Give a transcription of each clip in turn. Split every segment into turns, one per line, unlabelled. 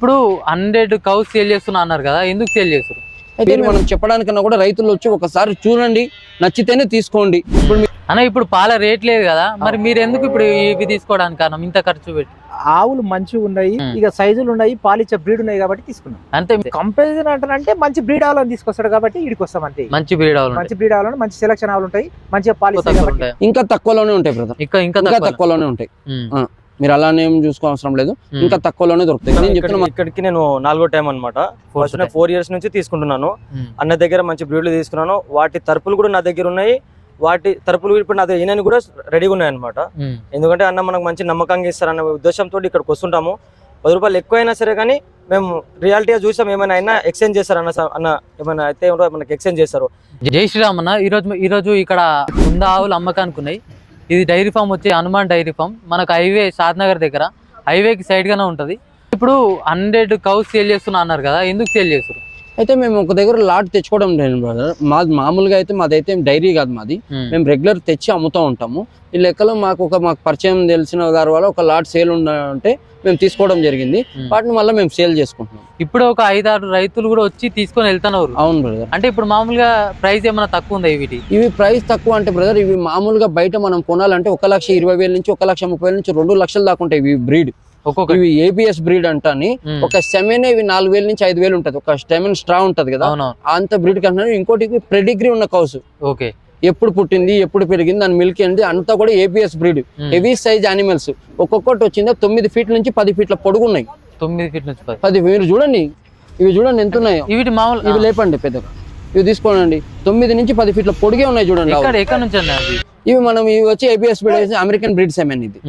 ఇప్పుడు hundred cows sale చేస్తున్నా అన్నారు కదా ఎందుకు సేల్ చేస్తారు
అయితే మనం చెప్పడానికన్నా కూడా రైతులు వచ్చి ఒకసారి చూడండి నచ్చితేనే తీసుకోండి. ఇప్పుడు మీ-
అన్న ఇప్పుడు పాల రేట్ లేదు కదా మరి మీరు ఎందుకు ఇప్పుడు ఇవి తీసుకోవడానికి కారణం? ఇంత ఖర్చు పెట్టి.
ఆవులు మంచిగా ఉన్నాయి
మ్మ్.
ఇక సైజులు ఉన్నాయి పాలిచ్చే బ్రీడ్ ఉన్నాయి కాబట్టి తీసుకున్నాం.
అంతే.
కంపారిజన్ అంటే మంచి బ్రీడ్ ఆవులను తీసుకొస్తాడు కాబట్టి ఇడికి వస్తాం అంతే.
మంచి బ్రీడ్ ఆవులు
మంచి బ్రీడ్ ఆవులను మంచి సెలక్షన్ ఆవులు ఉంటాయి మంచిగా పాలిస్తాయి
తక్కువ
కాబట్టి.
ఉంటాయి.
ఇంకా తక్కువలోనే ఉంటాయి బ్రదర్.
ఇంకా ఇంకా
ఇంకా
తక్కువ
తక్కువలోనే ఉంటాయి.
ఉమ్,
మీరు అలానే ఏం చూసుకోవసరం లేదు. ఇంకా తక్కువలోనే దొరుకుతాయి. నేను చెప్తున్నా
ఇక్కడికి- నేను నాలుగో టైం అనమాట ఫస్ట్. ఫోర్ ఇయర్స్ నుంచి తీసుకుంటున్నాను. అన్న దగ్గర మంచి బ్రీడ్లు తీసుకున్నాను. వాటి తరపులు కూడా నా దగ్గర ఉన్నాయి. వాటి తరపులు ఇప్పుడు నా దగ్గర కూడా రెడీగా ఉన్నాయి అనమాట ఎందుకంటే అన్న మనకు మంచి నమ్మకంగా ఇస్తారన్న ఉద్దేశంతో ఇక్కడికి వస్తుంటాము. పది రూపాయలు ఎక్కువైనా సరే కానీ మేము రియాలిటీగా చూసాం. ఏమైనా అయినా ఎక్స్చేంజ్ చేస్తారు అన్న అన్న ఏమైనా అయితే మనకి ఎక్స్చేంజ్ చేస్తారు.
జై శ్రీరామ్ అన్న ఈరోజు ఈరోజు ఇక్కడ ఉంద ఆవులు అమ్మకానికి ఉన్నాయి? ఇది డైరీ ఫామ్ వచ్చి హనుమాన్ డైరీ ఫామ్. మనకు హైవే షాద్నగర్ దగ్గర. హైవేకి సైడ్ గానే ఉంటది. ఇప్పుడు హండ్రెడ్ కౌస్ సేల్ చేస్తున్నా అన్నారు కదా ఎందుకు సేల్ చేస్తారు
అయితే మేము ఒక దగ్గర లాట్ తెచ్చుకోవడం లేదు బ్రదర్ మాది మామూలుగా అయితే మాదైతే డైరీ కాదు మాది.
ఉమ్,
మేము రెగ్యులర్ తెచ్చి అమ్ముతూ ఉంటాము. ఈ లెక్కలో మాకు ఒక మాకు పరిచయం తెలిసిన గారి వల్ల ఒక లాట్ సేల్ ఉంటే మేము తీసుకోవడం జరిగింది. వాటిని మళ్ళీ మేము సేల్ చేసుకుంటున్నాం.
ఇప్పుడు ఒక ఐదారు రైతులు కూడా వచ్చి తీసుకొని వెళ్తున్నారు.
అవును బ్రదర్
అంటే ఇప్పుడు మామూలుగా ప్రైస్ ఏమైనా తక్కువ ఉందా వీటి?
ఇవి ప్రైస్ తక్కువ అంటే బ్రదర్ ఇవి మామూలుగా బయట మనం కొనాలంటే ఒక లక్ష ఇరవై వేల నుంచి ఒక లక్ష ముప్పై వేల నుంచి రెండు లక్షల దాకా ఉంటాయి ఇవి బ్రీడ్
ఒక్కొక్క
ఇవి ఏబిఎస్ బ్రీడ్ అంటాని ఒక సెమెన్ ఇవి నాలుగు వేల నుంచి ఐదు వేలు ఉంటది. ఒక స్టెమెన్ స్ట్రా ఉంటది కదా. అంత బ్రీడ్ కంటున్నారు ఇంకోటి ప్రెడిగ్రీ ఉన్న కౌస్
ఓకే.
ఎప్పుడు పుట్టింది ఎప్పుడు పెరిగింది దాని మిల్క్ ఏంటి అంతా కూడా ABS breed heavy size animals ఒక్కొక్కటి వచ్చింది? తొమ్మిది ఫీట్ల నుంచి పది ఫీట్ల పొడుగు ఉన్నాయి
తొమ్మిది ఫీట్ నుంచి పది.
మీరు చూడండి. ఇవి చూడండి ఎంత ఉన్నాయో.
వీటి మామూలు
ఇవి లేపండి పెద్దగా. ఇవి తీసుకోండి తొమ్మిది నుంచి పది ఫీట్ల పొడిగే ఉన్నాయి చూడండి
ఎక్కడ నుంచి
ఇవి మనం ఇవి వచ్చి ABS breed American breed semen ఇది.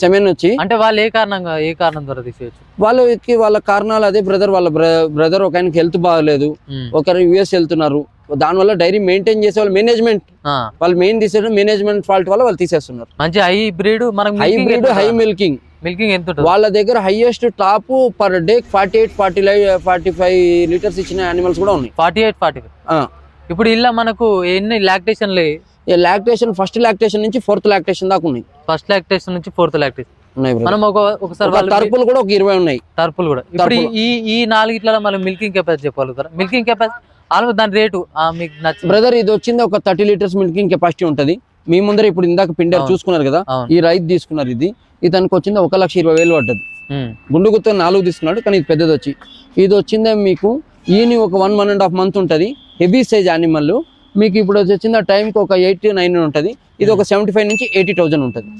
సెమెన్ వచ్చి
అంటే వాళ్ళు ఏ కారణంగా ఏ కారణం ద్వారా తీసేయచ్చు?
వాళ్ళకి వాళ్ళ కారణాలు అదే బ్రదర్ వాళ్ళ బ్రదర్ ఒక ఆయనకి హెల్త్ బాగలేదు.
ఉమ్,
ఒకరు యుఎస్ వెళ్తున్నారు. దానివల్ల డైరీ మెయింటైన్ చేసే వాళ్ళు మేనేజ్మెంట్. వాళ్ళు మెయిన్ తీసేయడం మేనేజ్మెంట్ ఫాల్ట్ వల్ల వాళ్ళు తీసేస్తున్నారు.
మంచి హై బ్రీడ్ మనకు
high breed high milking.
Milking ఎంత
వాళ్ళ దగ్గర highest top per day forty eight forty forty five litres ఇచ్చిన యానిమల్స్ కూడా ఉన్నాయి.
ఫార్టీ ఎయిట్ ఫార్టీ
ఆ.
ఇప్పుడు ఇలా మనకు ఎన్ని లాక్టేషన్లు
లాక్టేషన్ ఫస్ట్ లాక్టేషన్ నుంచి ఫోర్త్ లాక్టేషన్ దాకా ఉన్నాయి.
ఫస్ట్ లాక్టేషన్ నుంచి ఫోర్త్ లాక్టేషన్. మనం ఒక ఒకసారి
తరపులు కూడా ఒక ఇరవై ఉన్నాయి.
టర్పులు కూడా. ఇప్పుడు ఈ-
టర్పులు.
ఈ ఈ నాలుగిట్లలో మనం మిల్కింగ్ కెపాసిటీ చెప్పగలుగుతారా? మిల్కింగ్ కెపాసిటీ ఆల్మోస్ట్ దాని రేటు మీకు నచ్చింది
బ్రదర్ ఇది వచ్చింది ఒక థర్టీ లీటర్స్ మిల్కింగ్ కెపాసిటీ ఉంటది. మీ ముందర ఇప్పుడు ఇందాక పిండారు. చూసుకున్నారు కదా ఈ రైతు తీసుకున్నారు ఇది. ఇతనికి వచ్చింది ఒక లక్ష ఇరవై వేలు పడ్డది. గుండు గుత్త నాలుగు తీసుకున్నాడు కానీ ఇది పెద్దది వచ్చి ఇది వచ్చిందే మీకు ఈని ఒక one one and half month ఉంటుంది. హెవీ సైజ్ యానిమల్ మీకు ఇప్పుడు వచ్చింది ఆ టైంకి ఒక ఎయిటీ నైన్ ఉంటుంది. ఇది ఒక సెవెంటీ ఫైవ్ నుంచి ఎయిటీ థౌజండ్ ఉంటుంది.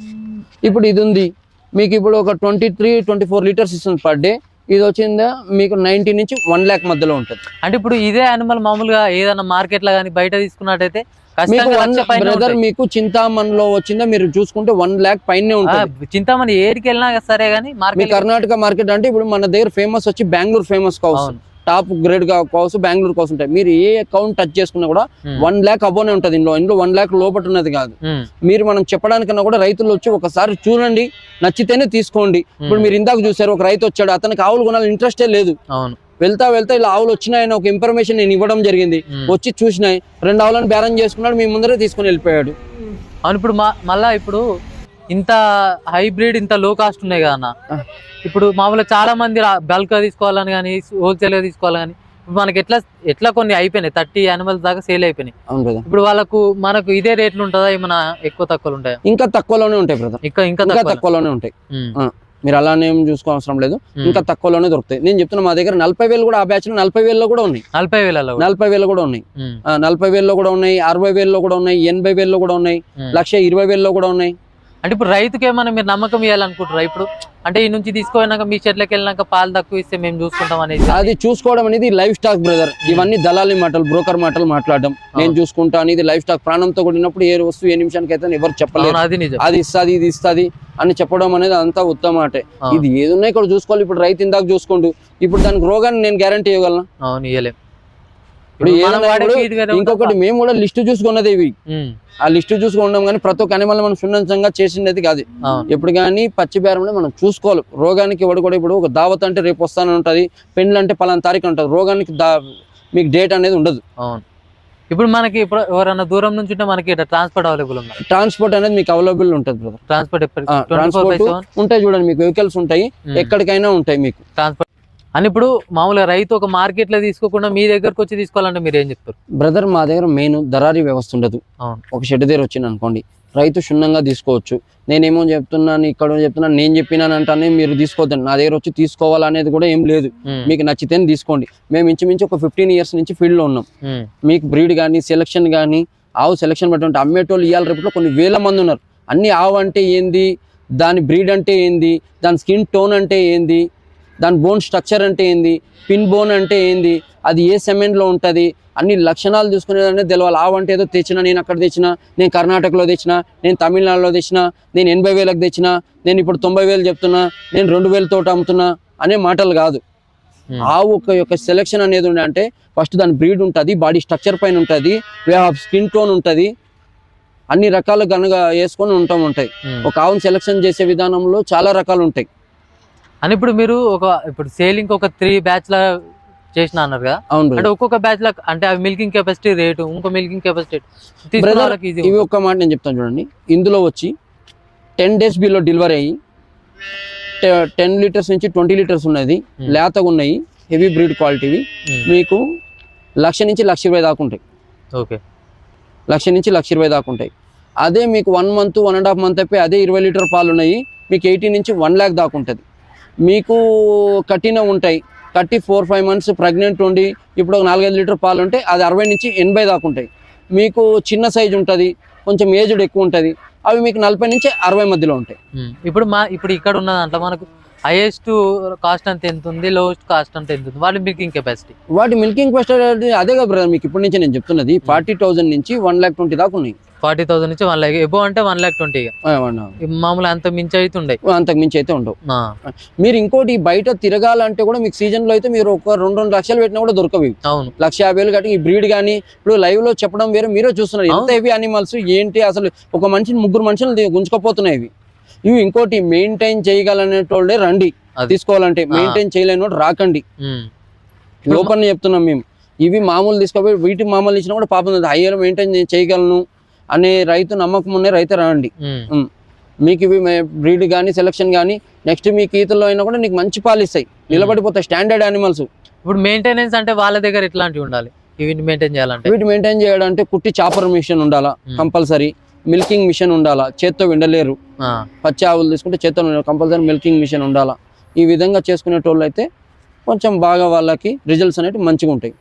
ఇప్పుడు ఇది ఉంది. మీకు ఇప్పుడు ఒక twenty three twenty four litres ఇస్తుంది పర్ డే ఇది వచ్చిందా మీకు నైన్టీ నుంచి వన్ ల్యాక్ మధ్యలో ఉంటుంది.
అంటే ఇప్పుడు ఇదే యానిమల్ మామూలుగా ఏదైనా మార్కెట్లో కానీ బయట తీసుకున్నట్టయితే
బ్రదర్. మీకు చింతామణిలో వచ్చిందా? మీరు చూసుకుంటే వన్ ల్యాక్ పైనే ఉంటుంది.
చింతామణి ఏడికి వెళ్ళినా సరే కానీ
కర్ణాటక మార్కెట్ అంటే ఇప్పుడు మన దగ్గర ఫేమస్ వచ్చి బెంగళూరు ఫేమస్
అవును.
Top grade cows Bengaluru cows ఉంటాయి. మీరు ఏ అకౌంట్ టచ్ చేసుకున్నా కూడా వన్ ల్యాక్ అబోనే ఉంటుంది. ఇందులో ఇందులో వన్ ల్యాక్ లోపల ఉన్నది కాదు.
ఉమ్,
మీరు మనం చెప్పడానికన్నా కూడా రైతులు వచ్చి ఒకసారి చూడండి నచ్చితేనే తీసుకోండి. ఇప్పుడు
ఉమ్,
మీరు ఇందాక చూసారు ఒక రైతు వచ్చాడు అతనికి ఆవులు కొనాలి ఇంట్రెస్టే లేదు. వెళ్తా వెళ్తా ఇలా ఆవులు వచ్చినాయని ఒక ఇన్ఫర్మేషన్ నేను ఇవ్వడం జరిగింది.
ఉమ్.
వచ్చి చూసినాయి. రెండు ఆవులను బేరం చేసుకున్నాడు మీ ముందరే తీసుకొని వెళ్ళిపోయాడు.
ఇప్పుడు మళ్ళా ఇప్పుడు ఇంత హైబ్రిడ్ ఇంత లో కాస్ట్ ఉన్నాయి కదా అన్న. ఇప్పుడు మామూలుగా చాలా మంది బల్క్గా తీసుకోవాలని కానీ హోల్సేల్గా తీసుకోవాలని కానీ మనకి ఎట్లా ఎట్లా కొన్ని అయిపోయినాయి. థర్టీ యానిమల్స్ దాకా సేల్ అయిపోయినాయి.
అవును కదా.
ఇప్పుడు వాళ్ళకు మనకు ఇదే రేట్లు ఉంటుందా? ఏమైనా ఎక్కువ తక్కువలు ఉంటాయా?
ఇంకా తక్కువలోనే ఉంటాయి బ్రదర్.
ఇంకా ఇంకా
ఇంకా
తక్కువ
తక్కువలోనే ఉంటాయి. మీరు అలానే ఏం చూసుకోవసరం లేదు. ఇంకా తక్కువలోనే దొరుకుతాయి. నేను చెప్తున్నా మా దగ్గర నలభై వేలు కూడా ఆ బ్యాచ్ నలభై వేలలో కూడా ఉన్నాయి.
నలభై వేలలో.
నలభై వేలు కూడా ఉన్నాయి. నలభై వేలలో కూడా ఉన్నాయి. అరవై వేలలో కూడా ఉన్నాయి. ఎనభై వేలలో కూడా ఉన్నాయి. లక్ష ఇరవై వేలలో కూడా ఉన్నాయి.
అంటే ఇప్పుడు రైతుకి ఏమైనా మీరు నమ్మకం ఇవ్వాలనుకుంటారా ఇప్పుడు అంటే ఈ నుంచి తీసుకుపోయినాక మీ చెట్లకి వెళ్ళినాక పాలు తక్కువ ఇస్తే మేము చూసుకుంటాం అనేది
అది చూసుకోవడం అనేది లైఫ్ స్టాక్ బ్రదర్ ఇవన్నీ దళాలి మాటలు బ్రోకర్ మాటలు మాట్లాడడం. నేను చూసుకుంటా అనేది లైఫ్ స్టాక్ ప్రాణంతో కూడినప్పుడు ఏ వస్తువు ఏ నిమిషానికి అయితే ఎవరు చెప్పలేరు.
అవును, అది నిజం.
అది ఇస్తుంది ఇది ఇస్తుంది అని చెప్పడం అనేది అంతా ఉత్తమ మాటే
అవును.
ఇది ఏది ఉన్నాయి ఇక్కడ చూసుకోవాలి. ఇప్పుడు రైతు ఇందాక చూసుకోండు. ఇప్పుడు దానికి రోగాన్ని నేను గ్యారంటీ ఇవ్వగలను.
అవును
ఇప్పుడు
ఇప్పుడు
ఇంకొకటి. మేము కూడా లిస్ట్ చూసుకున్నది ఇవి. ఆ లిస్ట్ చూసుకుంటాం కానీ ప్రతి ఒక్క అనిమల్ మనం సున్నితంగా చేసిండేది కాదు. ఎప్పుడు కానీ పచ్చి బేరంలో మనం చూసుకోవాలి. రోగానికి ఎవడు కూడా ఇప్పుడు ఒక దావత్ అంటే రేపు వస్తానే ఉంటుంది. పెండ్లు అంటే పలానా తారీఖు ఉంటుంది. రోగానికి మీకు డేట్ అనేది ఉండదు.
ఇప్పుడు మనకి ఇప్పుడు ఎవరైనా దూరం నుంచి ఉంటే మనకి ట్రాన్స్పోర్ట్ అవైలబుల్ ఉంది?
ట్రాన్స్పోర్ట్ అనేది మీకు అవైలబుల్ ఉంటుంది
ట్రాన్స్పోర్ట్
ట్రాన్స్పోర్ట్ ఉంటాయి చూడండి మీకు వెహికల్స్ ఉంటాయి. ఎక్కడికైనా ఉంటాయి మీకు.
ట్రాన్స్పోర్ట్ అని ఇప్పుడు మామూలుగా రైతు ఒక మార్కెట్లో తీసుకోకుండా మీ దగ్గరకు వచ్చి తీసుకోవాలంటే మీరు ఏం చెప్తారు?
బ్రదర్ మా దగ్గర మెయిన్ దరారీ వ్యవస్థ ఉండదు. ఒక షెడ్ దగ్గర వచ్చింది అనుకోండి రైతు క్షుణ్ణంగా తీసుకోవచ్చు. నేనేమో చెప్తున్నాను ఇక్కడ చెప్తున్నాను నేను చెప్పినాను అంటానే మీరు తీసుకోవద్దండి. నా దగ్గర వచ్చి తీసుకోవాలనేది కూడా ఏం లేదు. మీకు నచ్చితేనే తీసుకోండి. మేము ఇంచుమించు ఒక ఫిఫ్టీన్ ఇయర్స్ నుంచి ఫీల్డ్లో ఉన్నాం. మీకు బ్రీడ్ కానీ సెలక్షన్ కానీ ఆవు సెలక్షన్ బట్టి అమ్మేటోళ్ళు ఇవాళ రేపట్లో కొన్ని వేల మంది ఉన్నారు. అన్ని ఆవు అంటే ఏంది? దాని బ్రీడ్ అంటే ఏంది? దాని స్కిన్ టోన్ అంటే ఏంది? దాని బోన్ స్ట్రక్చర్ అంటే ఏంది? పిన్ బోన్ అంటే ఏంది? అది ఏ సెమెంట్లో ఉంటుంది? అన్ని లక్షణాలు చూసుకునేదంటే తెలవాలి. ఆవు అంటే ఏదో తెచ్చిన నేను అక్కడ తెచ్చిన నేను కర్ణాటకలో తెచ్చిన నేను తమిళనాడులో తెచ్చిన నేను ఎనభై వేలకు తెచ్చిన నేను ఇప్పుడు తొంభై వేలు చెప్తున్నా నేను రెండు వేల తోట అమ్ముతున్నా అనే మాటలు కాదు.
ఉమ్.
ఆవు ఒక యొక్క సెలెక్షన్ అనేది ఉండే అంటే ఫస్ట్ దాని బ్రీడ్ ఉంటుంది బాడీ స్ట్రక్చర్ పైన ఉంటుంది వే ఆఫ్ స్కిన్ టోన్ ఉంటుంది అన్ని రకాలు కనుక వేసుకొని ఉంటాం ఉంటాయి.
ఉమ్.
ఒక ఆవును సెలెక్షన్ చేసే విధానంలో చాలా రకాలు ఉంటాయి.
అని ఇప్పుడు మీరు ఒక ఇప్పుడు సేలింగ్ ఒక త్రీ బ్యాచ్ లా చేసిన అన్నారు కదా? అంటే. ఒక్కొక్క బ్యాచ్ లా అంటే అవి మిల్కింగ్ కెపాసిటీ రేటు ఇంకో మిల్కింగ్ కెపాసిటీ
ఇవి ఒక్క మాట నేను చెప్తాను చూడండి. ఇందులో వచ్చి టెన్ డేస్ బిలో డెలివరీ అయ్యి టెన్ లీటర్స్ నుంచి ట్వంటీ లీటర్స్ ఉన్నది. లేతగా ఉన్నాయి హెవీ బ్రీడ్ క్వాలిటీవి మీకు లక్ష నుంచి లక్ష ఇరవై దాకా ఉంటాయి.
ఓకే.
లక్ష నుంచి లక్ష ఇరవై దాకా ఉంటాయి. అదే మీకు one month one and half month అయిపోయి అదే ఇరవై లీటర్ పాలు ఉన్నాయి మీకు ఎయిటీ నుంచి వన్ ల్యాక్ దాకా ఉంటుంది. మీకు కట్టిన ఉంటాయి. కట్టి ఫోర్ ఫైవ్ మంత్స్ ప్రెగ్నెంట్ ఉండి ఇప్పుడు ఒక నాలుగైదు లీటర్ పాలు ఉంటే అది అరవై నుంచి ఎనభై దాకా ఉంటాయి. మీకు చిన్న సైజు ఉంటుంది కొంచెం ఏజ్డ్ ఎక్కువ ఉంటుంది. అవి మీకు నలభై నుంచి అరవై మధ్యలో ఉంటాయి.
ఇప్పుడు మా ఇప్పుడు ఇక్కడ ఉన్న దాంట్లో మనకు హైయెస్ట్ కాస్ట్ అంత ఎంత ఉంది? లోయెస్ట్ కాస్ట్ అంత ఎంత ఉంది? వాళ్ళ మిల్కింగ్ కెపాసిటీ
వాటి మిల్కింగ్ ఫెస్ట్ అదే కదా బ్రదర్ మీకు ఇప్పటి నుంచి నేను చెప్తున్నది. ఫార్టీ థౌసండ్ నుంచి వన్ ల్యాక్ ట్వంటీ దాకా ఉన్నాయి.
ఫార్టీ థౌసండ్ నుంచి వన్ ల్యాక్ ఎబో అంటే వన్ ల్యాక్ ట్వంటీ. మామూలు అంత మించి అయితే ఉండే
అంతకు మించి అయితే ఉండవు. మీరు ఇంకోటి బయట తిరగాలంటే కూడా మీకు సీజన్లో అయితే మీరు ఒక రెండు రెండు లక్షలు పెట్టినా కూడా దొరకవి
అవును.
లక్ష యాభై వేలు కట్టి ఈ బ్రీడ్ కానీ ఇప్పుడు లైవ్లో చెప్పడం వేరే మీరే చూస్తున్నారు. ఎంత. హెవీ అనిమల్స్ ఏంటి అసలు ఒక మనిషిని ముగ్గురు మనుషులు గుంజుకపోతున్నాయి ఇవి. ఇవి ఇంకోటి మెయింటైన్ చేయగలనేటోళ్ళే రండి. తీసుకోవాలంటే మెయింటైన్ చేయలేని రాకండి.
ఉమ్.
లోపల చెప్తున్నాం మేము. ఇవి మామూలు తీసుకోపోయి వీటి మామూలు ఇచ్చినా కూడా పాపం హైయర్ మెయింటైన్ చేయగలను అనే రైతు నమ్మకం ఉన్న రైతే రండి. మీకు ఇవి బ్రీడ్ కానీ సెలక్షన్ కానీ నెక్స్ట్ మీకు ఈతల్లో అయినా కూడా నీకు మంచి పాలు ఇస్తాయి నిలబడిపోతాయి స్టాండర్డ్ యానిమల్స్
ఇప్పుడు మెయింటెనెన్స్ అంటే వాళ్ళ దగ్గర ఎట్లాంటివి ఉండాలి? వీటిని మెయింటైన్ చేయాలంటే?
వీటి మెయింటైన్ చేయడానికి కుట్టి చాపర్ మిషన్ ఉండాలా. కంపల్సరీ మిల్కింగ్ మిషన్ ఉండాలా? చేత్తో విండలేరు. పచ్చి ఆవులు తీసుకుంటే చేత్తో కంపల్సరీ మిల్కింగ్ మిషన్ ఉండాలా? ఈ విధంగా చేసుకునేటోళ్ళు అయితే కొంచెం బాగా వాళ్ళకి రిజల్ట్స్ అనేవి మంచిగా ఉంటాయి.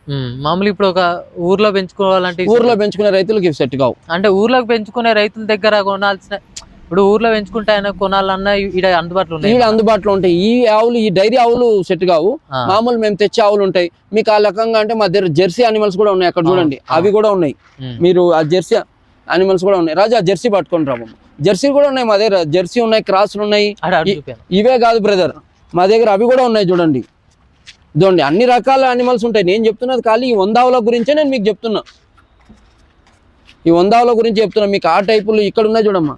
మామూలు ఇప్పుడు ఒక ఊర్లో పెంచుకోవాలంటే
ఊర్లో పెంచుకునే రైతులకు సెట్ కావు.
అంటే ఊర్లోకి పెంచుకునే రైతుల దగ్గర కొనాల్సిన ఇప్పుడు ఊర్లో పెంచుకుంటే ఆయన కొనాలన్నా ఈడ అందుబాటులో ఉన్నాయి
ఈ అందుబాటులో ఉంటాయి. ఈ ఆవులు ఈ డైరీ ఆవులు సెట్ కావు. మామూలు మేము తెచ్చే ఆవులు ఉంటాయి. మీకు ఆ రకంగా అంటే మా దగ్గర జెర్సీ అనిమల్స్ కూడా ఉన్నాయి అక్కడ చూడండి. అవి కూడా ఉన్నాయి. మీరు ఆ జెర్సీ అనిమల్స్ కూడా ఉన్నాయి. రాజా జెర్సీ పట్టుకొని రాబు జెర్సీ కూడా ఉన్నాయి మా దగ్గర. జెర్సీ ఉన్నాయి క్రాస్లు ఉన్నాయి. ఇవే కాదు బ్రదర్ మా దగ్గర అవి కూడా ఉన్నాయి చూడండి. చూడండి అన్ని రకాల అనిమల్స్ ఉంటాయి. నేను చెప్తున్నది ఖాళీ. ఈ వందావుల గురించే నేను మీకు చెప్తున్నా. ఈ వందావుల గురించి చెప్తున్నా. మీకు ఆ టైపులు ఇక్కడ ఉన్నాయి చూడమ్మా.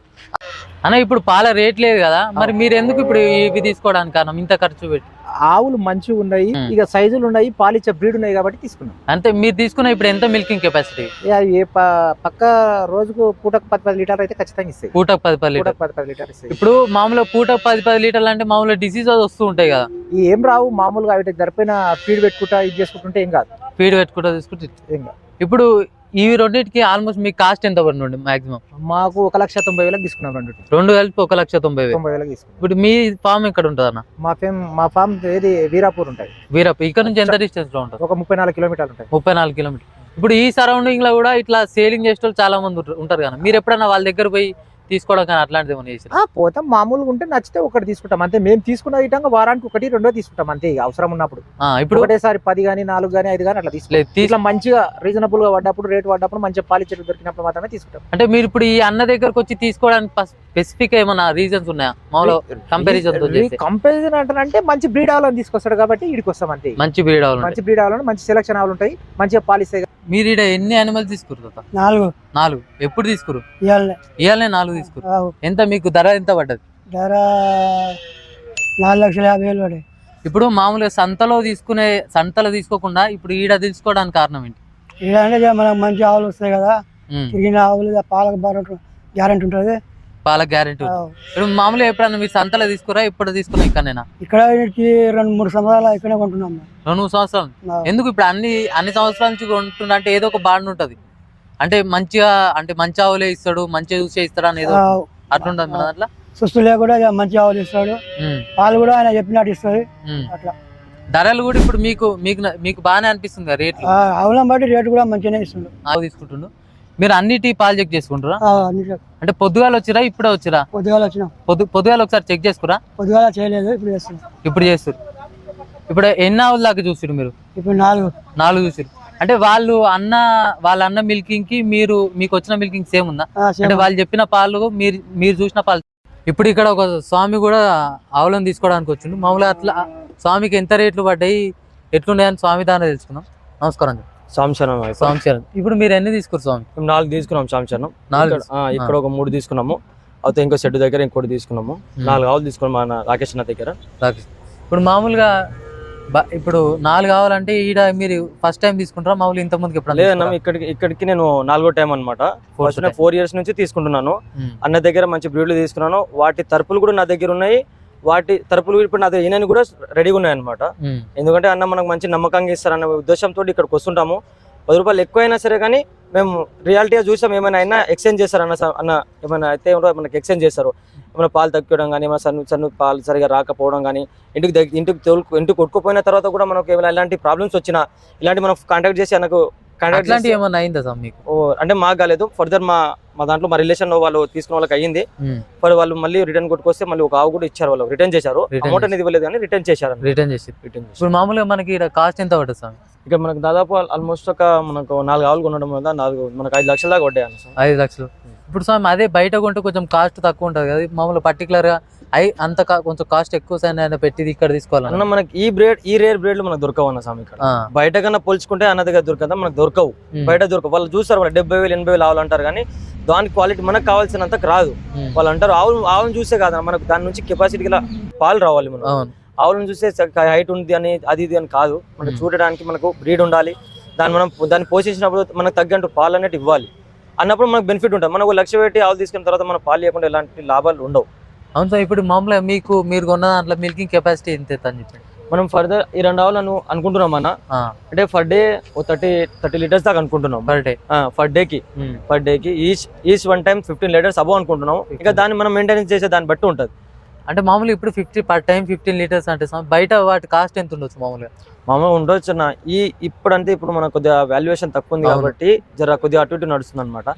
అన్న ఇప్పుడు పాల రేట్ లేదు కదా. మరి మీరు ఎందుకు ఇప్పుడు ఇవి తీసుకోవడానికి కారణం? ఇంత ఖర్చు పెట్టి.
ఆవులు మంచిగా ఉన్నాయి. ఇక సైజులు ఉన్నాయి పాలిచ్చే బ్రీడ్ ఉన్నాయి కాబట్టి తీసుకున్నాం.
అంతే మీరు తీసుకున్న ఇప్పుడు ఎంత మిల్కింగ్ కెపాసిటీ
ఏ పక్క రోజుకు పూటకు పది పది లీటర్లు అయితే ఖచ్చితంగా ఇస్తాయి.
పూటకు పది పది లీటర్?
పది పది లీటర్ ఇస్తాయి.
ఇప్పుడు మామూలుగా పూటకు పది పది లీటర్లు అంటే మామూలుగా డిసీజ్ వస్తూ ఉంటాయి కదా.
ఏం రావు మామూలుగా వీటికి జరిపోయిన ఫీడ్ పెట్టుకుంటా ఇది చేసుకుంటుంటే ఏం కాదు.
ఫీడ్ పెట్టుకుంటా తీసుకుంటే
ఏం కాదు.
ఇప్పుడు ఇవి రెండింటికి ఆల్మోస్ట్ మీకు కాస్ట్ ఎంత పడి మాక్సిమం
మాకు ఒక లక్ష తొంభై వేలకు తీసుకున్నాం రెండు
రెండు కలిపి ఒక లక్ష తొంభై వేలు.
తొంభై వేలకు తీసుకున్నాం.
ఇప్పుడు మీ ఫామ్ ఎక్కడ ఉంటుంది అన్న
మా ఫేమ్ మా ఫామ్ ఏది వీరాపూర్ ఉంటాయి.
వీరప్ప ఇక్కడ నుంచి ఎంత డిస్టెన్స్లో ఉంటుంది?
ఒక ముప్పై నాలుగు కిలోమీటర్లు ఉంటాయి.
ముప్పై నాలుగు కిలోమీటర్ ఇప్పుడు ఈ సరౌండింగ్లో కూడా ఇట్లా సేలింగ్ చేసే వాళ్ళు చాలా మంది ఉంటారు- ఉంటారు కదా. మీరు ఎప్పుడైనా వాళ్ళ దగ్గర పోయి తీసుకోవడం కానీ అట్లాంటిది ఏమైనా
పోతాం. మామూలుగా ఉంటే నచ్చితే ఒకటి తీసుకుంటాం. అంతే. మేము తీసుకున్న విధంగా వారానికి ఒకటి రెండో తీసుకుంటాం. అంతే ఇక అవసరం ఉన్నప్పుడు.
ఇప్పుడు
ఒకటేసారి పది గానీ నాలుగు గానీ ఐదు గానీ అట్లా తీసుకుంటాం.
లేదు, తీసు-
ఇట్లా మంచిగా రీజనబుల్గా పడ్డప్పుడు రేట్ పడ్డప్పుడు మంచిగా పాలిచ్చేట్లు దొరికినప్పుడు మాత్రమే తీసుకుంటాం.
అంటే మీరు ఇప్పుడు ఈ అన్న దగ్గరకు వచ్చి తీసుకోవడానికి స్పెసిఫిక్ ఏమైనా రీజన్స్ ఉన్నాయా? మామూలు comparison తో చేస్తే.
కంపారిజన్ అంటే మంచి బ్రీడ్ ఆవులను తీసుకొస్తాడు కాబట్టి ఇడికి వస్తాం అంతే.
మంచి బ్రీడ్ అవ్వాలి
మంచి బ్రీడ్ ఆవులను మంచి సెలక్షన్ ఆవులు ఉంటాయి మంచిగా పాలిస్తాయి.
మీరు ఇక్కడ ఎన్ని అనిమల్స్ తీసుకురు తాత?
నాలుగు.
నాలుగు. ఎప్పుడు తీసుకురు
ఇవాళ
ఇవాళనే నాలుగు తీసుకురు ఎంత మీకు ధర ఎంత పడ్డది?
ధర నాలుగు లక్షల యాభై వేలు పడే
ఇప్పుడు మామూలుగా సంతలో తీసుకునే సంతలో తీసుకోకుండా ఇప్పుడు ఈడ తీసుకోవడానికి కారణం ఏంటి?
ఇదంటే మనకు మంచి ఆవులు వస్తాయి కదా. తిరిగిన ఆవులు పాలకు బాగా గ్యారంటీ ఉంటుంది.
పాల గ్యారెంటీ ఇప్పుడు మామూలుగా ఎప్పుడన్నా మీరు సంతలో తీసుకురా ఇప్పుడు తీసుకున్నా
ఇక్కడ వీటికి రెండు మూడు సంవత్సరాలు ఇక్కడే కొంటున్నాం.
రెండు మూడు సంవత్సరాలు ఎందుకు ఇప్పుడు అన్ని అన్ని సంవత్సరాల నుంచి కొంటున్నా అంటే ఏదో ఒక బాండ్ ఉంటది. అంటే మంచిగా అంటే మంచి ఆవులే ఇస్తాడు మంచిగా చూసే ఇస్తాడు అని ఏదో అట్లుంటది మన దాంట్లో
సుస్తు లేకుండా ఇక మంచి ఆవులు ఇస్తాడు. పాలు కూడా ఆయన చెప్పినట్టు ఇస్తుంది. అట్లా.
ధరలు కూడా ఇప్పుడు మీకు మీకు మీకు బాగానే అనిపిస్తుంది రేట్లు.
ఆ, ఆవులను బట్టి రేటు కూడా మంచిగానే ఇస్తుండు.
ఆవు తీసుకుంటుండు. మీరు అన్నిటి పాలు చెక్ చేసుకుంటారా? అంటే పొద్దుగాల వచ్చిరా ఇప్పుడే వచ్చిరా?
పొద్దుగాల వచ్చినాం.
పొద్దు పొద్దుగాల ఒకసారి చెక్ చేసుకురా?
పొద్దుగాల చేయలేదు ఇప్పుడు
చేస్తారు. ఇప్పుడు ఎన్ని ఆవుల దాకా చూసిరు మీరు?
ఇప్పుడు నాలుగు.
నాలుగు చూసిరు అంటే వాళ్ళు అన్న వాళ్ళ అన్న మిల్కింగ్కి మీరు మీకు వచ్చిన మిల్కింగ్ సేమ్ ఉందా. అంటే వాళ్ళు చెప్పిన పాలు మీరు మీరు చూసిన పాలు. ఇప్పుడు ఇక్కడ ఒక స్వామి కూడా ఆవులను తీసుకోవడానికి వచ్చిండు. మామూలుగా అట్లా స్వామికి ఎంత రేట్లు పడ్డాయి ఎట్లున్నాయని స్వామి దాన్ని తెలుసుకుందాం. నమస్కారం స్వామి చరణ్ ఇప్పుడు మీరు ఎన్ని తీసుకురు స్వామి?
నాలుగు తీసుకున్నాం సాంశనం
నాలుగు
ఇక్కడ- ఒక మూడు తీసుకున్నాము. అయితే ఇంకో షెడ్ దగ్గర ఇంకోటి తీసుకున్నాము. నాలుగు ఆవులు తీసుకున్నాం మన రాకేష్ అన్న దగ్గర.
రాకేష్. ఇప్పుడు మామూలుగా ఇప్పుడు నాలుగు కావాలంటే ఈడ మీరు ఫస్ట్ టైం తీసుకుంటారా? మామూలు ఇంత ముందుకి ఎప్పుడు
లేదన్నా ఇక్కడికి ఇక్కడికి నేను నాలుగో టైం అనమాట. ఫోర్ ఇయర్స్ నుంచి తీసుకుంటున్నాను. అన్న దగ్గర మంచి బ్రీడ్లు తీసుకున్నాను. వాటి తరపులు కూడా నా దగ్గర ఉన్నాయి. వాటి తరపులు ఇప్పుడు నా ఈయనని కూడా రెడీగా ఉన్నాయి అనమాట ఎందుకంటే అన్న మనకు మంచి నమ్మకంగా ఇస్తారన్న ఉద్దేశంతో ఇక్కడికి వస్తుంటాము. పది రూపాయలు ఎక్కువైనా సరే కానీ మేము రియాలిటీగా చూసాం ఏమైనా అయినా ఎక్స్చేంజ్ చేస్తారు అన్న అన్న ఏమైనా అయితే మనకి ఎక్స్చేంజ్ చేస్తారు. ఏమైనా పాలు తగ్గిపోవడం కానీ ఏమైనా సన్ను సన్ను పాలు సరిగా రాకపోవడం కానీ ఇంటికి దగ్గర ఇంటికి తోలుకు ఇంటికి కొట్టుకుపోయిన తర్వాత కూడా మనకు ఏమైనా ఇలాంటి ప్రాబ్లమ్స్ వచ్చినా ఇలాంటి మనం కాంటాక్ట్ చేసి అన్నకు కాంటాక్ట్
ఏమన్నా అయిందా సార్ మీకు?
ఓ, అంటే మాకు కాలేదు. ఫర్దర్ మా మా దాంట్లో మా రిలేషన్లో వాళ్ళు తీసుకున్న వాళ్ళకి అయ్యింది. మరి వాళ్ళు మళ్ళీ రిటర్న్ కొట్టుకొస్తే మళ్ళీ ఒక ఆవు కూడా ఇచ్చారు వాళ్ళు. రిటర్న్ చేశారు. అమౌంట్ అనేది ఇవ్వలేదు కానీ రిటర్న్ చేశారు
రిటర్న్ చేసి
రిటర్న్
ఇప్పుడు మామూలుగా మనకి కాస్ట్ ఎంత పడుతుంది స్వామి
ఇక మనకు దాదాపు ఆల్మోస్ట్ ఒక మనకు నాలుగు ఆవులు కొనడం వల్ల నాలుగు మనకు ఐదు లక్షల దాకా పడ్డాయి
ఐదు లక్షలు. ఇప్పుడు స్వామి అదే బయట కొంటే కొంచెం కాస్ట్ తక్కువ ఉంటుంది కదా. మామూలు పర్టికులర్ ఐ అంత కొంచెం కాస్ట్ ఎక్కువ సైన్ పెట్టి ఇక్కడ తీసుకోవాలన్న.
అన్న మనకి ఈ బ్రేడ్ ఈ రేర్ బ్రేడ్లు మనకు దొరకవు అన్న స్వామి ఇక్కడ. బయట కన్నా పోల్చుకుంటే అన్న దగ్గర దొరకదా మనకు దొరకవు. బయట దొరకవు. వాళ్ళు చూస్తారు వాళ్ళు డెబ్బై వేలు ఎనభై వేలు ఆవులు అంటారు కానీ దాని క్వాలిటీ మనకు కావాల్సినంత రాదు. వాళ్ళు అంటారు ఆవులు ఆవులను చూసే కాదు మనకు దాని నుంచి కెపాసిటీ గల పాలు రావాలి మనం ఆవులను చూస్తే హైట్ ఉంది అని అది ఇది అని కాదు. మనకు. చూడడానికి మనకు బ్రీడ్ ఉండాలి. దాన్ని మనం దాన్ని పోషించినప్పుడు మనకు తగ్గట్టు పాలు అనేది ఇవ్వాలి. అన్నప్పుడు మనకు బెనిఫిట్ ఉంటుంది. మనకు లక్ష పెట్టి ఆవులు తీసుకున్న తర్వాత మన పాలు లేకుండా ఎలాంటి లాభాలు ఉండవు.
అవును సార్ ఇప్పుడు మామూలుగా మీకు మీరు కొన్న దాంట్లో మిల్కింగ్ కెపాసిటీ ఎంత అని చెప్పండి.
మనం ఫర్దర్ ఈ రెండు ఆవులను అనుకుంటున్నాం అన్న. అంటే ఫర్ డే ఓ థర్టీ థర్టీ లీటర్స్ దాకా అనుకుంటున్నాం.
పర్ డే
ఫర్ డేకి పర్ డేకి each each one time fifteen litres above అనుకుంటున్నాం. ఇంకా దాన్ని మనం మెయింటెనెన్స్ చేసే దాన్ని బట్టి ఉంటుంది.
అంటే మామూలుగా ఇప్పుడు fifty per time fifteen litres అంటే బయట వాటి కాస్ట్ ఎంత ఉండొచ్చు మామూలుగా?
మామూలుగా ఉండొచ్చు అన్న ఈ ఇప్పుడంటే ఇప్పుడు మనకు కొద్దిగా వాల్యుయేషన్ తక్కువ ఉంది. కాబట్టి జర కొద్దిగా అటు ఇటు నడుస్తుంది అనమాట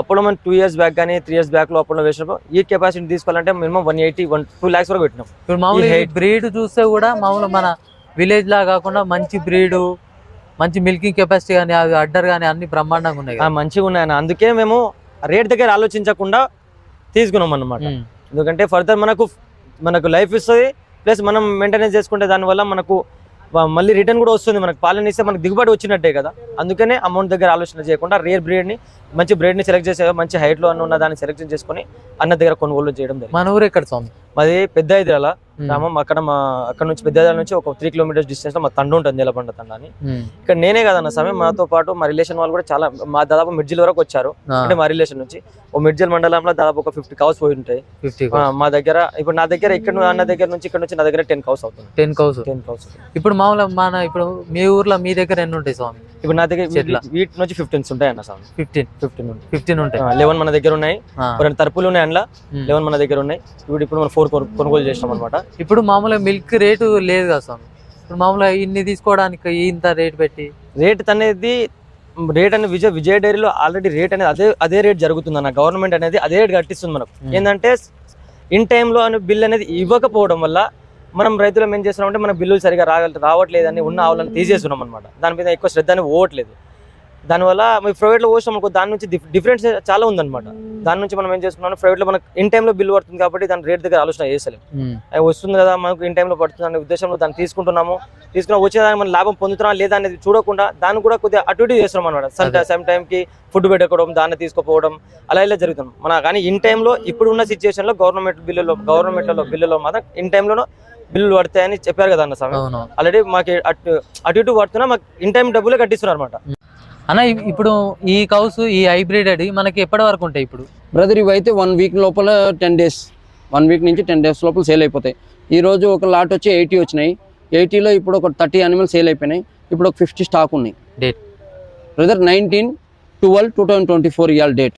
అప్పుడు మనం టూ ఇయర్స్ బ్యాక్ కానీ త్రీ ఇయర్స్ బ్యాక్లో అప్పుడు వేసినప్పుడు ఈ కెపాసిటీ తీసుకోవాలంటే minimum one eighty one two lakhs వరకు పెట్టినాం.
ఇప్పుడు మామూలుగా బ్రీడ్ చూస్తే కూడా మామూలుగా మన విలేజ్ లా కాకుండా మంచి బ్రీడ్ మంచి మిల్కింగ్ కెపాసిటీ కానీ అవి అడ్డర్ కానీ అన్ని బ్రహ్మాండంగా ఉన్నాయి.
మంచిగా ఉన్నాయన్న అందుకే మేము రేట్ దగ్గర ఆలోచించకుండా తీసుకున్నాం అన్నమాట
ఉమ్,
ఎందుకంటే ఫర్దర్ మనకు మనకు లైఫ్ ఇస్తుంది ప్లస్ మనం మెయింటెనెన్స్ చేసుకుంటే దానివల్ల మనకు మళ్ళీ రిటర్న్ కూడా వస్తుంది. మనకు పాలన ఇస్తే మనకు దిగుబడి వచ్చినట్టే కదా. అందుకనే అమౌంట్ దగ్గర ఆలోచన చేయకుండా రేర్ బ్రీడ్ని మంచి బ్రీడ్ని సెలెక్ట్ చేసే మంచి హైట్లో ఉన్న దాన్ని సెలెక్షన్ చేసుకొని అన్న దగ్గర కొనుగోలు చేయడం జరిగింది.
మన ఊరు ఎక్కడ స్వామి?
మాది పెద్ద
ఉమ్,
గ్రామం అక్కడ మా అక్కడ నుంచి పెద్ద నుంచి ఒక త్రీ కిలోమీటర్స్ డిస్టెన్స్లో మా తండ ఉంటుంది నీలబండ తండ అని ఇక్కడ నేనే కదన్న సమయం మాతో పాటు మా రిలేషన్ వాళ్ళు కూడా చాలా మా దాదాపు మిడ్జిల్ వరకు వచ్చారు. అంటే మా రిలేషన్ నుంచి. ఓ మిడ్జిల్ మండలంలో దాదాపు ఒక ఫిఫ్టీ కౌస్ పోయి ఉంటాయి.
50
ఆ, మా దగ్గర ఇప్పుడు నా దగ్గర ఇక్కడ అన్న దగ్గర నుంచి ఇక్కడ నుంచి నా దగ్గర టెన్ కౌస్ అవుతుంది
టెన్ కౌస్
టెన్ కౌస్
ఇప్పుడు మామూలుగా మన ఇప్పుడు మీ ఊర్లో మీ దగ్గర ఎన్ని ఉంటాయి స్వామి?
ఇప్పుడు నా దగ్గర వీటి నుంచి ఫిఫ్టీన్స్ ఉంటాయి అన్న స్వామి.
ఫిఫ్టీన్
ఫిఫ్టీన్ ఉంటాయి.
ఫిఫ్టీన్ ఉంటాయి.
లెవెన్ మన దగ్గర ఉన్నాయి. రెండు తరపులు ఉన్నాయి అందులో.
ఉమ్.
లెవెన్ మన దగ్గర ఉన్నాయి. ఇప్పుడు ఇప్పుడు మనం ఫోర్ కొనుగోలు చేసినాం అనమాట
ఇప్పుడు మామూలుగా మిల్క్ రేటు లేదు కదా స్వామి. ఇప్పుడు మామూలుగా ఇన్ని తీసుకోవడానికి ఇంత రేట్ పెట్టి.
రేట్ అనేది రేట్ అనేది విజయ్ విజయ్ డైరీలో ఆల్రెడీ రేట్ అనేది అదే అదే రేట్ జరుగుతుంది అన్న. గవర్నమెంట్ అనేది అదే రేట్ కట్టిస్తుంది మనకు. ఏంటంటే ఇన్ టైంలో అని బిల్ అనేది ఇవ్వకపోవడం వల్ల మనం రైతులం ఏం చేస్తున్నాం అంటే మన బిల్లులు సరిగా రాగల రావట్లేదని ఉన్న ఆవులను తీసేస్తున్నాం అనమాట దాని మీద ఎక్కువ శ్రద్ధ అనేది పోవట్లేదు. దానివల్ల మీ ప్రైవేట్లో పోసినాం అనుకో దాని నుంచి డిఫరెన్స్ చాలా ఉందన్నమాట. దాని నుంచి మనం ఏం చేసుకున్నాం ప్రైవేట్లో మనకు ఇన్ టైంలో బిల్ పడుతుంది కాబట్టి దాని రేట్ దగ్గర ఆలోచన చేసలేం
ఉమ్,
అది వస్తుంది కదా మనకు ఇన్ టైంలో పడుతుంది అనే ఉద్దేశంలో దాన్ని తీసుకుంటున్నాము. తీసుకున్న వచ్చేదాన్ని మనం లాభం పొందుతున్నాం లేదా అనేది చూడకుండా దాన్ని కూడా కొద్దిగా అటు ఇటు చేస్తున్నాం అనమాట సమ్. సమ్ టైంకి ఫుడ్ పెట్టుకోవడం దాన్ని తీసుకుపోవడం అలా ఇలా జరుగుతుంది మన కానీ ఇన్ టైంలో ఇప్పుడు ఉన్న సిచ్యువేషన్లో గవర్నమెంట్ బిల్లులో గవర్నమెంట్లో బిల్లులో మాత్రం ఇన్ టైంలో బిల్లులు పడతాయని చెప్పారు కదా అన్న
అవును.
ఆల్రెడీ మాకు అటు అటు ఇటు పడుతున్నా మాకు ఇన్ టైం డబ్బులే కట్టిస్తున్నారు అనమాట
అన్న ఇప్పుడు ఈ కౌస్ ఈ హైబ్రిడ్ అది మనకి ఎప్పటి వరకు ఉంటాయి ఇప్పుడు?
బ్రదర్ ఇవి అయితే వన్ వీక్ లోపల టెన్ డేస్ వన్ వీక్ నుంచి టెన్ డేస్ లోపల సేల్ అయిపోతాయి. ఈ రోజు ఒక లాట్ వచ్చి ఎయిటీ వచ్చినాయి. ఎయిటీలో ఇప్పుడు ఒక థర్టీ అనిమల్ సేల్ అయిపోయినాయి. ఇప్పుడు ఒక ఫిఫ్టీ స్టాక్ ఉన్నాయి
date.
Brother nineteen twelve two thousand twenty four year date.